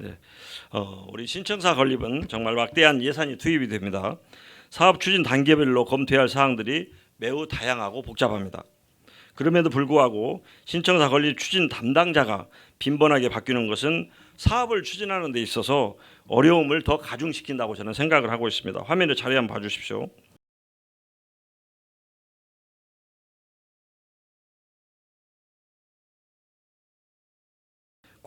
네. 어, 우리 신청사 건립은 정말 막대한 예산이 투입이 됩니다. 사업 추진 단계별로 검토해야 할 사항들이 매우 다양하고 복잡합니다. 그럼에도 불구하고 신청사 건립 추진 담당자가 빈번하게 바뀌는 것은 사업을 추진하는 데 있어서 어려움을 더 가중시킨다고 저는 생각을 하고 있습니다. 화면을 자세히 한번 봐주십시오.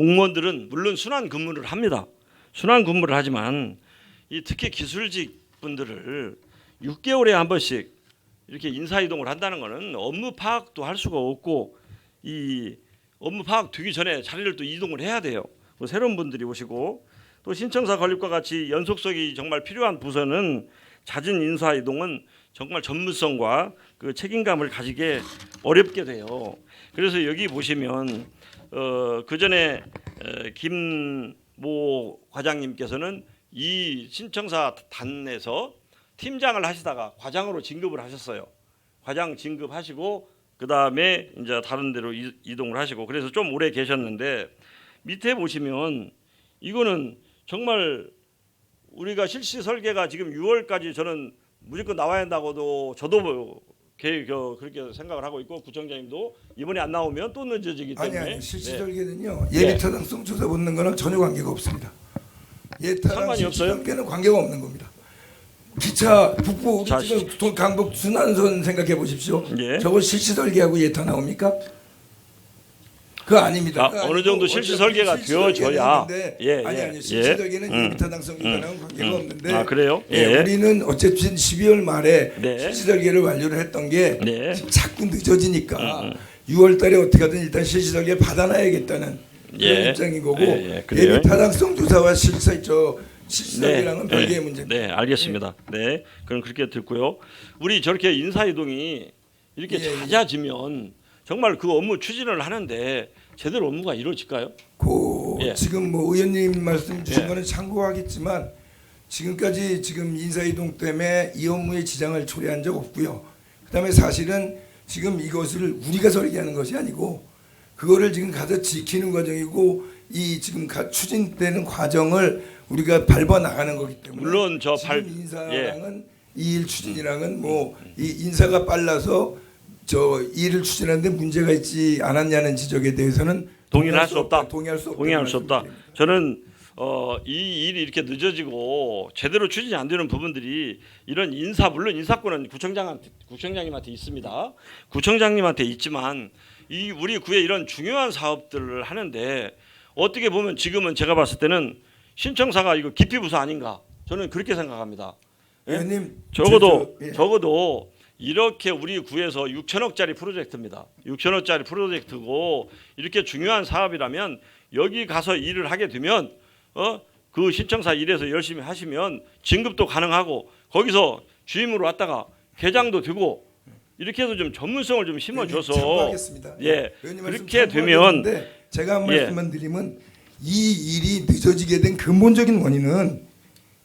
공무원들은 물론 순환 근무를 합니다. 순환 근무를 하지만 이 특히 기술직 분들을 6개월에 한 번씩 이렇게 인사 이동을 한다는 것은 업무 파악도 할 수가 없고 이 업무 파악 되기 전에 자리를 또 이동을 해야 돼요. 또 새로운 분들이 오시고 또 신청사 건립과 같이 연속성이 정말 필요한 부서는 잦은 인사 이동은 정말 전문성과 그 책임감을 가지게 어렵게 돼요. 그래서 여기 보시면 어, 그 전에 김모 과장님께서는 이 신청사 단에서 팀장을 하시다가 과장으로 진급을 하셨어요. 과장 진급하시고 그 다음에 이제 다른 데로 이- 이동을 하시고 그래서 좀 오래 계셨는데 밑에 보시면 이거는 정말 우리가 실시 설계가 지금 6월까지 저는 무조건 나와야 한다고도 저도 뭐 개- 그- 그렇게 생각을 하고 있고 구청장님도 이번에 안 나오면 또 늦어지기 아니 때문에 아니 실시 네. 설계는요 예비 타당성 조사 받는 거랑 전혀 관계가 없습니다. 상관이 없어요? 설계는 관계가 없는 겁니다. 기차 북부 자, 지금 동- 강북 순환선 생각해 보십시오. 예. 저거 실시 설계하고 예타 나옵니까? 그거 아닙니다. 자, 그거 어느 정도 실시 설계가 실시 되어져야 예, 아니 예, 아니 실시 예. 설계는 음. 예비 타당성 조사랑 관계가 음. 없는데 아 그래요? 예, 예. 우리는 어쨌든 12월 말에 네. 실시 설계를 완료를 했던 게 네. 자꾸 늦어지니까 음, 6월 달에 어떻게든 일단 실시 설계 받아놔야겠다는 예. 입장인 거고 예, 예. 예비 타당성 조사와 실시 저 실시 네, 설계랑은 네, 별개의 문제입니다. 네, 알겠습니다. 네, 그럼 그렇게 듣고요. 우리 저렇게 인사 이동이 이렇게 예, 예. 잦아지면 정말 그 업무 추진을 하는데 제대로 업무가 이루어질까요? 그 예. 지금 뭐 의원님 말씀 주신 예. 거는 참고하겠지만 지금까지 지금 인사 이동 때문에 이 업무에 지장을 초래한 적 없고요. 그다음에 사실은 지금 이것을 우리가 설계하는 것이 아니고 그거를 지금 가서 지키는 과정이고 이 지금 가- 추진되는 과정을 우리가 밟아 나가는 거기 때문에 물론 저 발- 인사랑은 이일 추진이랑은 뭐 이 인사가 빨라서 저 일을 추진하는데 문제가 있지 않았냐는 지적에 대해서는 동의를 할수 없다. 동의할 수 없다. 동의할 수 없다. 저는 어, 이 일이 이렇게 늦어지고 제대로 추진이 안 되는 부분들이 이런 인사 물론 인사권은 구청장한테 구청장님한테 있습니다. 구청장님한테 있지만 이 우리 구에 이런 중요한 사업들을 하는데 어떻게 보면 지금은 제가 봤을 때는 신청사가 이거 기피 부서 아닌가 저는 그렇게 생각합니다. 예? 의원님 적어도 저- 저- 예. 적어도 이렇게 우리 구에서 6천억짜리 프로젝트입니다. 6천억짜리 프로젝트고 이렇게 중요한 사업이라면 여기 가서 일을 하게 되면 어 그 신청사 일에서 열심히 하시면 진급도 가능하고 거기서 주임으로 왔다가 계장도 되고 이렇게 해서 좀 전문성을 좀 심어줘서 의원님 참고하겠습니다. 예 말씀 그렇게 되면 제가 한 예. 말씀만 드리면 이 일이 늦어지게 된 근본적인 원인은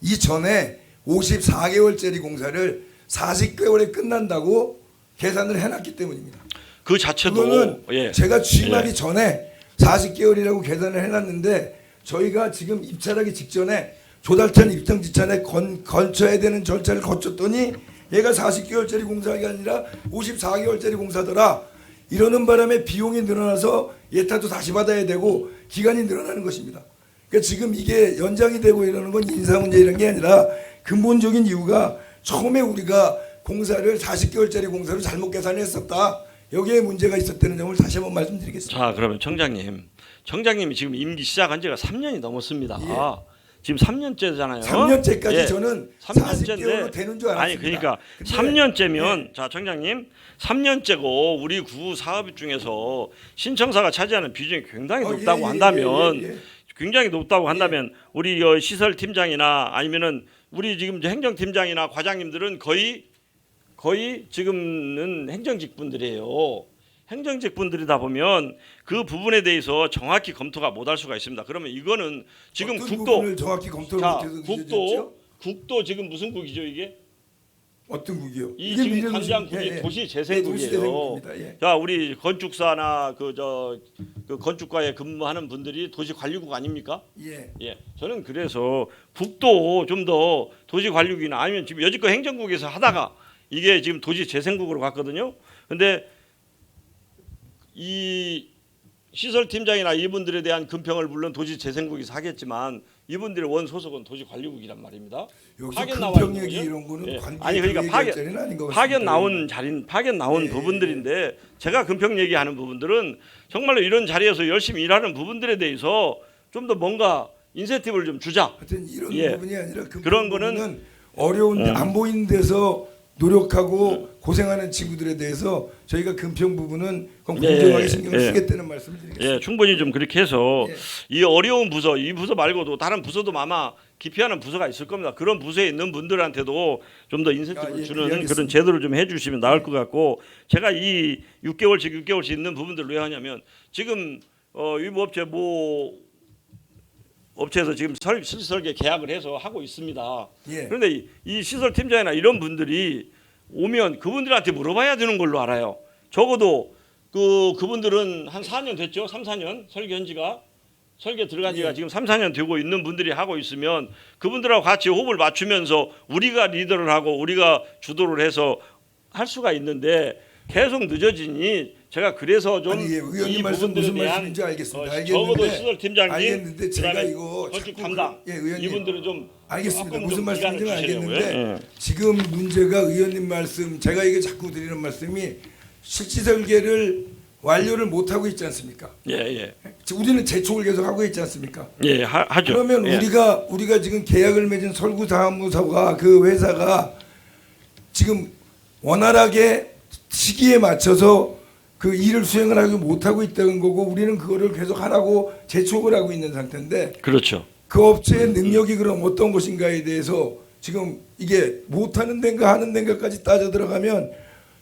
이전에 54개월짜리 공사를 40개월에 끝난다고 계산을 해놨기 때문입니다. 그 자체도 예 제가 취임하기 전에 40개월이라고 계산을 해놨는데 저희가 지금 입찰하기 직전에 조달천 입장 지천에 건, 걸쳐야 되는 절차를 거쳤더니 얘가 40개월짜리 공사가 아니라 54개월짜리 공사더라 이러는 바람에 비용이 늘어나서 예타도 다시 받아야 되고 기간이 늘어나는 것입니다. 그러니까 지금 이게 연장이 되고 이러는 건 인사 문제 이런 게 아니라 근본적인 이유가 처음에 우리가 공사를 40개월짜리 공사로 잘못 계산했었다. 여기에 문제가 있었다는 점을 다시 한번 말씀드리겠습니다. 자 그러면 청장님 청장님이 지금 임기 시작한 지가 3년이 넘었습니다. 예. 지금 3년째잖아요. 3년째까지 예. 저는 3년째인데 40개월로 되는 줄 알았습니다. 아니 그러니까 근데 예. 3년째면 자 청장님 3년째고 우리 구 사업 중에서 신청사가 차지하는 비중이 굉장히 어, 높다고 예, 예, 한다면 예, 예, 예. 굉장히 높다고 한다면 우리 어, 시설 팀장이나 아니면은 우리 지금 행정팀장이나 과장님들은 거의 거의 지금은 행정직 분들이에요. 행정직 분들이다 보면 그 부분에 대해서 정확히 검토가 못할 수가 있습니다. 그러면 이거는 지금 국도 정확히 검토를 자? 국도 국도 지금 무슨 국이죠 이게 어떤 국이요? 이 지금 미래도시- 광장국이 예, 예. 도시 예, 재생국이에요. 도시 재생국입니다. 예. 자, 우리 건축사나 그 저 그 건축과에 근무하는 분들이 도시 관리국 아닙니까? 예. 예, 저는 그래서 북도 좀 더 도시 관리국이나 아니면 지금 여지껏 행정국에서 하다가 이게 지금 도시 재생국으로 갔거든요. 근데 이 시설 팀장이나 이분들에 대한 금평을 물론 도시 재생국에서 하겠지만 이분들의 원 소속은 도시 관리국이란 말입니다. 여기서 파견 나와 금평 얘기 거죠? 이런 거는 예. 관계 아니, 그러니까 그 파견- 아닌 것 같습니다. 파견 나온 자리, 파견 나온 예, 예, 부분들인데 제가 금평 얘기하는 부분들은 정말로 이런 자리에서 열심히 일하는 부분들에 대해서 좀 더 뭔가 인센티브를 좀 주자. 하여튼 이런 예. 부분이 아니라 그런 거는- 어려운데 음. 안 보이는 데서 노력하고 고생하는 친구들에 대해서 저희가 금평 부분은 그건 예, 공정하게 신경을 예. 쓰겠다는 말씀을 드리겠습니다. 예, 충분히 좀 그렇게 해서 예. 이 어려운 부서, 이 부서 말고도 다른 부서도 아마 기피하는 부서가 있을 겁니다. 그런 부서에 있는 분들한테도 좀 더 인센티브를 아, 예, 주는. 그런 제도를 좀 해주시면 나을 것 같고 제가 이 6개월씩 6개월씩 있는 부분들 왜 하냐면 지금 어, 유무업체 모 업체에서 지금 설, 실설계 계약을 해서 하고 있습니다. 예. 그런데 이, 이 시설 팀장이나 이런 분들이 오면 그분들한테 물어봐야 되는 걸로 알아요. 적어도 그 그분들은 한 4년 됐죠. 3, 4년 설계 현지가 설계 들어간 지가 예. 지금 3, 4년 되고 있는 분들이 하고 있으면 그분들하고 같이 호흡을 맞추면서 우리가 리더를 하고 우리가 주도를 해서 할 수가 있는데 계속 늦어지니 제가 그래서 좀 아니 예, 이 의원님 말씀 부분들에 무슨 대한 말씀인지 알겠습니다. 어, 알겠는데 적어도 시설 팀장님 알겠는데 제가 그다음에 이거 건축 자꾸 담당 그- 예, 의원님. 이분들은 좀 알겠습니다. 조금 무슨 좀 말씀인지 기간을 주시려고요. 알겠는데 예. 지금 문제가 의원님 말씀 제가 이게 자꾸 드리는 말씀이 실지 설계를 완료를 못 하고 있지 않습니까? 예, 예. 지금 우리는 재촉을 계속 하고 있지 않습니까? 예, 하, 하죠. 그러면 예. 우리가 우리가 지금 계약을 맺은 설구 사무소가 그 회사가 지금 원활하게 시기에 맞춰서 그 일을 수행을 하지 못하고 있다는 거고 우리는 그거를 계속 하라고 재촉을 하고 있는 상태인데 그렇죠. 그 업체의 능력이 그럼 어떤 것인가에 대해서 지금 이게 못하는 데인가 하는 데인가까지 따져 들어가면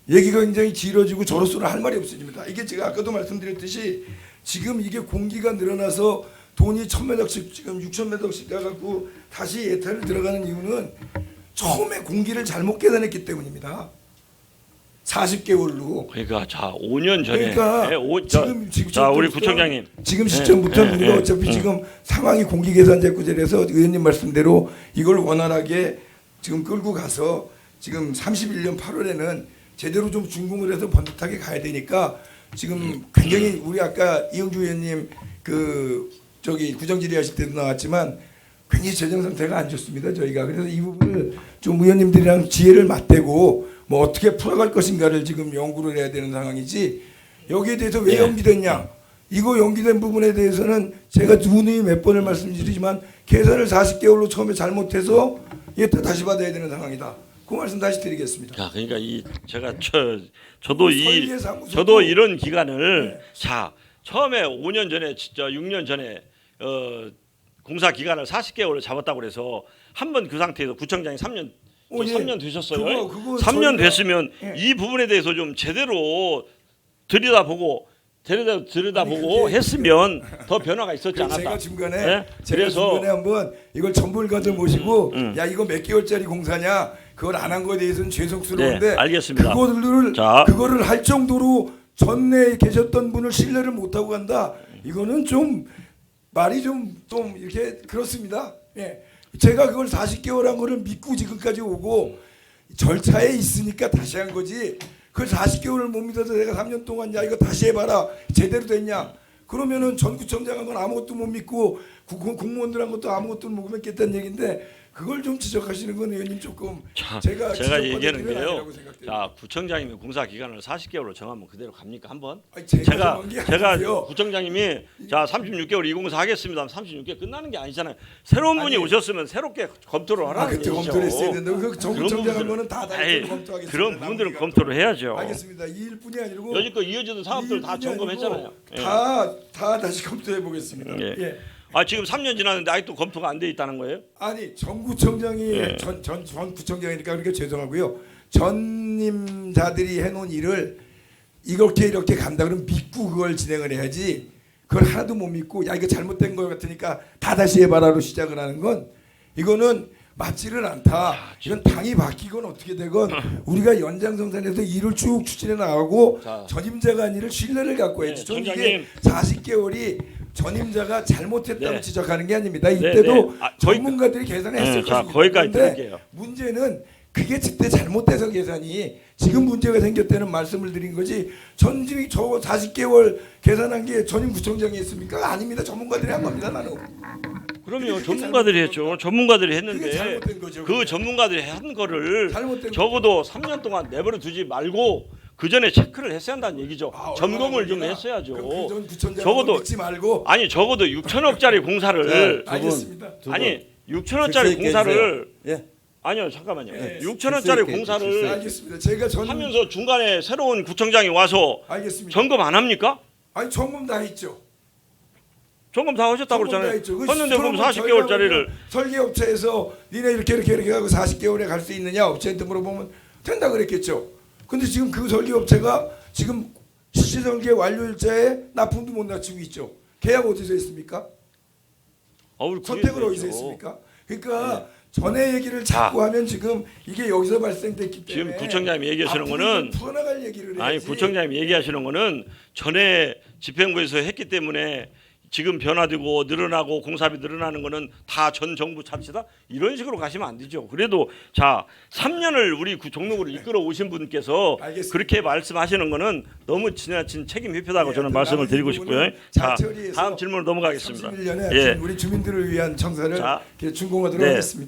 얘기가 굉장히 길어지고 저로서는 할 말이 없어집니다. 이게 제가 아까도 말씀드렸듯이 지금 이게 공기가 늘어나서 돈이 천 매덕씩 지금 육천 매덕씩 가갖고 다시 예타를 들어가는 이유는 처음에 공기를 잘못 계산했기 때문입니다. 40개월로. 그러니까 자 5년 전에. 그러니까 예, 오, 자, 지금 지금 자 우리 구청장님. 지금 시점부터 예, 우리가 예, 어차피 예. 지금 상황이 공기 계산 제구제라서 의원님 말씀대로 이걸 원활하게 지금 끌고 가서 지금 31년 8월에는 제대로 좀 준공을 해서 번듯하게 가야 되니까 지금 굉장히 우리 아까 이영주 의원님 그 저기 구정질의 하실 때도 나왔지만 굉장히 재정 상태가 안 좋습니다 저희가. 그래서 이 부분을 좀 의원님들이랑 지혜를 맞대고 뭐 어떻게 풀어갈 것인가를 지금 연구를 해야 되는 상황이지 여기에 대해서 왜 예. 연기됐냐 이거 연기된 부분에 대해서는 제가 누누이 몇 번을 말씀드리지만 계산을 40개월로 처음에 잘못해서 예타 다시 받아야 되는 상황이다 그 말씀 다시 드리겠습니다 자 그러니까 이 제가 저 저도 이 설계사무소도- 저도 이런 기간을 네. 자 처음에 5년 전에 진짜 6년 전에 어 공사 기간을 40개월을 잡았다고 그래서 한 번 그 상태에서 구청장이 3년 어, 예. 3년 되셨어요. 그거- 그거 3년 저희가- 됐으면 예. 이 부분에 대해서 좀 제대로 들여다보고 들여다 들여다보고 그게- 했으면 더 변화가 있었지 그래서 않았다. 제가 중간에 네? 제가 그래서- 중간에 한번 이걸 전문가들 모시고 음. 야 이거 몇 개월짜리 공사냐 그걸 안 한 거에 대해서는 죄송스러운데 네, 알겠습니다. 그거를 자. 그거를 할 정도로 전내에 계셨던 분을 신뢰를 못 하고 간다 이거는 좀 말이 좀 좀 이렇게 그렇습니다 예 제가 그걸 40개월 한 거를 믿고 지금까지 오고 절차에 있으니까 다시 한 거지. 그걸 40개월을 못 믿어서 내가 3년 동안 야 이거 다시 해봐라. 제대로 됐냐? 그러면은 전구청장 한건 아무것도 못 믿고 공무원들 한 것도 아무것도 못 믿겠다는 얘기인데 그걸 좀 지적하시는 건 의원님 조금 자, 제가 제가 얘기하는 게요. 자, 구청장님이 공사 기간을 40개월로 정하면 그대로 갑니까 한번? 아니, 제가 제가 제가. 구청장님이 자 36개월 이 공사 하겠습니다. 하면 36개월 끝나는 게 아니잖아요. 새로운 분이 아니, 오셨으면 새롭게 검토를 아, 하라는 그때 얘기죠. 검토를 했어야 되는데 그 그런 전구청장 한 부분들은- 거는 다 다르게 검토하겠습니다. 그런 부분들은 검토를 해야죠. 알겠습니다. 이 일뿐이 아니고 여지껏 이어지는 사업들 다 점검했잖아요. 아니고 예. 다시 검토해 보겠습니다. 예. 예. 아 지금 3년 지났는데 아직도 검토가 안 돼 있다는 거예요? 아니 전 구청장이 예. 전, 전, 전 구청장이니까 그렇게 죄송하고요. 전임자들이 해놓은 일을 이렇게 이렇게 간다 그러면 믿고 그걸 진행을 해야지 그걸 하나도 못 믿고 야 이거 잘못된 것 같으니까 다 다시 해봐라로 시작을 하는 건 이거는 맞지는 않다. 이건 당이 바뀌건 어떻게 되건 우리가 연장성산에서 일을 쭉 추진해 나가고 자. 전임자가 아니라 신뢰를 갖고 해야지. 네, 저는 이게 청장님. 40개월이 전임자가 잘못했다고 네. 지적하는 게 아닙니다. 네, 이때도 네. 아, 전문가들이 계산했을 네, 자, 것입니다. 거기까지 들을게요. 문제는 그게 그때 잘못돼서 계산이 지금 문제가 생겼다는 말씀을 드린 거지 전임이 저 40개월 계산한 게 전임 구청장이 했습니까? 아닙니다. 전문가들이 한 겁니다. 나는. 그럼요. 전문가들이 했죠. 전문가들이 했는데 거죠. 그 전문가들이 한 거를 적어도 3년 동안 내버려 두지 말고 그 전에 체크를 했어야 한다는 얘기죠. 아, 점검을 좀 얼마나 했어야죠. 그럼 그전 구청장 적어도 믿지 말고 아니 적어도 6천억짜리 공사를 네. 알겠습니다. 두 아니 질서 6천억짜리 있게 공사를 예. 아니요 잠깐만요. 네. 6천억짜리 질서 있게, 공사를. 알겠습니다. 제가 전 하면서 중간에 새로운 구청장이 와서 알겠습니다. 점검 안 합니까? 아니 점검 다 했죠. 점검 다 하셨다고 그랬잖아요. 했죠. 그 했는데 그럼 그러면 40개월짜리를 저희가 설계업체에서 니네 이렇게 이렇게 이렇게 하고 40개월에 갈 수 있느냐 업체한테 물어보면 된다 그랬겠죠. 근데 지금 그 설계업체가 지금 실시 설계 완료일자에 납품도 못 낮추고 있죠. 계약 어디서 했습니까? 어우, 선택을 어디서. 했습니까? 그러니까 전에 얘기를 자꾸 하면 지금 이게 여기서 발생됐기 지금 때문에 구청장님이 얘기하시는 거는 풀어나갈 얘기를 해야지. 아니 구청장님이 얘기하시는 거는 전에 집행부에서 했기 때문에 지금 변화되고 늘어나고 공사비 늘어나는 거는 다 전 정부 차치다 이런 식으로 가시면 안 되죠. 그래도 자 3년을 우리 구 종로구를 이끌어 오신 분께서 알겠습니다. 그렇게 말씀하시는 거는 너무 지나친 책임 회피다고 예, 저는 그 말씀을 드리고 싶고요. 자 다음 질문으로 넘어가겠습니다. 31년에 예. 우리 주민들을 위한 청사를 자. 준공하도록 네. 하겠습니다.